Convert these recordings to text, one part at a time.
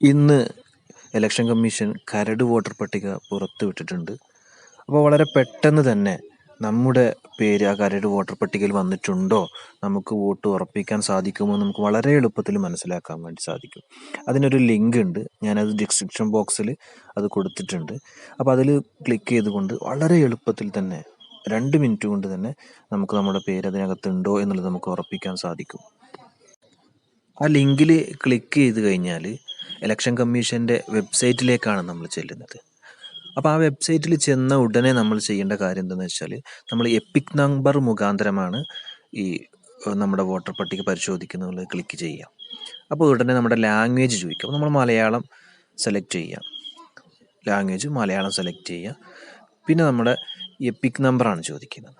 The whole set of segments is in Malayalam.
ഇന്ന് ഇലക്ഷൻ കമ്മീഷൻ കരട് വോട്ടർ പട്ടിക പുറത്തുവിട്ടിട്ടുണ്ട് അപ്പോൾ വളരെ പെട്ടെന്ന് തന്നെ നമ്മുടെ പേര് ആ കരട് വോട്ടർ പട്ടികയിൽ വന്നിട്ടുണ്ടോ? നമുക്ക് വോട്ട് ഉറപ്പിക്കാൻ സാധിക്കുമോ നമുക്ക് വളരെ എളുപ്പത്തിൽ മനസ്സിലാക്കാൻ വേണ്ടി സാധിക്കും. അതിനൊരു ലിങ്ക് ഉണ്ട്. ഞാനത് ഡിസ്ക്രിപ്ഷൻ ബോക്സിൽ അത് കൊടുത്തിട്ടുണ്ട്. അപ്പോൾ അതിൽ ക്ലിക്ക് ചെയ്തുകൊണ്ട് വളരെ എളുപ്പത്തിൽ തന്നെ രണ്ട് മിനിറ്റ് കൊണ്ട് തന്നെ നമുക്ക് നമ്മുടെ പേര് അതിനകത്തുണ്ടോ എന്നുള്ളത് നമുക്ക് ഉറപ്പിക്കാൻ സാധിക്കും. ആ ലിങ്കിൽ ക്ലിക്ക് ചെയ്ത് കഴിഞ്ഞാൽ ഇലക്ഷൻ കമ്മീഷന്റെ വെബ്സൈറ്റിലേക്കാണ് നമ്മൾ ചെല്ലുന്നത്. അപ്പോൾ ആ വെബ്സൈറ്റിൽ ചെന്ന ഉടനെ നമ്മൾ ചെയ്യേണ്ട കാര്യം എന്താണെന്ന് വെച്ചാൽ നമ്മൾ എപ്പിക് നമ്പർ മുഖാന്തരമാണ് ഈ നമ്മുടെ വോട്ടർ പട്ടിക പരിശോധിക്കുന്നത് ക്ലിക്ക് ചെയ്യാം അപ്പോൾ ഉടനെ നമ്മുടെ ലാംഗ്വേജ് ചോദിക്കും. നമ്മൾ മലയാളം സെലക്ട് ചെയ്യാം ലാംഗ്വേജ് മലയാളം സെലക്ട് ചെയ്യുക. പിന്നെ നമ്മുടെ എപ്പിക് നമ്പറാണ് ചോദിക്കുന്നത്.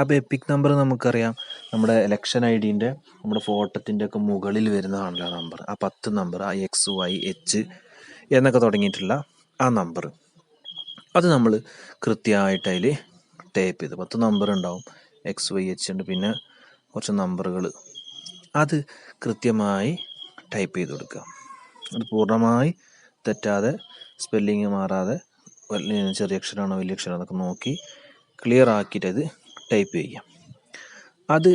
അപ്പോൾ എപ്പിക് നമ്പർ നമുക്കറിയാം. നമ്മുടെ ഇലക്ഷൻ ഐ ഡീന്റെ നമ്മുടെ ഫോട്ടത്തിന്റെ ഒക്കെ മുകളിൽ വരുന്നതാണല്ലോ ആ നമ്പർ ആ പത്ത് നമ്പർ ആ എക്സ് വൈ എച്ച് എന്നൊക്കെ തുടങ്ങിയിട്ടുള്ള ആ നമ്പർ അത് നമ്മൾ കൃത്യമായിട്ട് അതിൽ ടൈപ്പ് ചെയ്ത്. പത്ത് നമ്പർ ഉണ്ടാവും. എക്സ് വൈ എച്ച് ഉണ്ട് പിന്നെ കുറച്ച് നമ്പറുകൾ അത് കൃത്യമായി ടൈപ്പ് ചെയ്ത് കൊടുക്കുക. അത് പൂർണമായി തെറ്റാതെ സ്പെല്ലിങ് മാറാതെ ചെറിയ അക്ഷരമാണോ വലിയ അക്ഷരമാണോ എന്നൊക്കെ നോക്കി ക്ലിയർ ആക്കിയിട്ട് അത് ടൈപ്പ് ചെയ്യാം അത്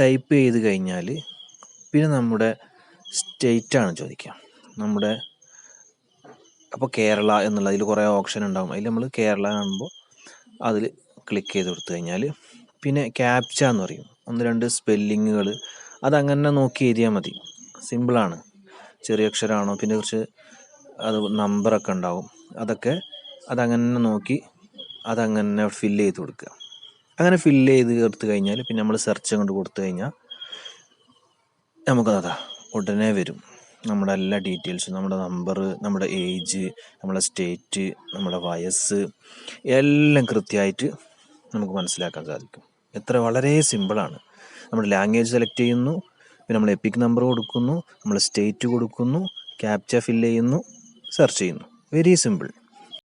ടൈപ്പ് ചെയ്ത് കഴിഞ്ഞാൽ പിന്നെ നമ്മുടെ സ്റ്റേറ്റ് ആണ് ചോദിക്കുക. നമ്മുടെ അപ്പോൾ കേരള എന്നുള്ള അതിൽ കുറേ ഓപ്ഷൻ ഉണ്ടാകും അതിൽ നമ്മൾ കേരള കാണുമ്പോൾ അതിൽ ക്ലിക്ക് ചെയ്ത് കൊടുത്തു കഴിഞ്ഞാൽ പിന്നെ ക്യാപ്ച എന്ന് പറയും. ഒന്ന് രണ്ട് സ്പെല്ലിങ്ങുകൾ അതങ്ങനെ നോക്കി എഴുതിയാൽ മതി. സിമ്പിളാണ് ചെറിയ അക്ഷരമാണോ പിന്നെ കുറച്ച് അത് നമ്പറൊക്കെ ഉണ്ടാവും. അതൊക്കെ അതങ്ങനെ നോക്കി അതങ്ങനെ ഫില്ല് ചെയ്ത് കൊടുക്കുക. അങ്ങനെ ഫില്ല് ചെയ്ത് എടുത്ത് കഴിഞ്ഞാൽ പിന്നെ നമ്മൾ സെർച്ച് അങ്ങോട്ട് കൊടുത്തു കഴിഞ്ഞാൽ നമുക്കതാ ഉടനെ വരും. നമ്മുടെ എല്ലാ ഡീറ്റെയിൽസും നമ്മുടെ നമ്പർ നമ്മുടെ ഏജ് നമ്മുടെ സ്റ്റേറ്റ് നമ്മുടെ വയസ്സ് എല്ലാം കൃത്യമായിട്ട് നമുക്ക് മനസ്സിലാക്കാൻ സാധിക്കും. എത്ര വളരെ സിമ്പിളാണ് നമ്മൾ ലാംഗ്വേജ് സെലക്ട് ചെയ്യുന്നു പിന്നെ നമ്മൾ എപ്പിക് നമ്പർ കൊടുക്കുന്നു നമ്മൾ സ്റ്റേറ്റ് കൊടുക്കുന്നു ക്യാപ്ച ഫില്ല് ചെയ്യുന്നു സെർച്ച് ചെയ്യുന്നു. Very simple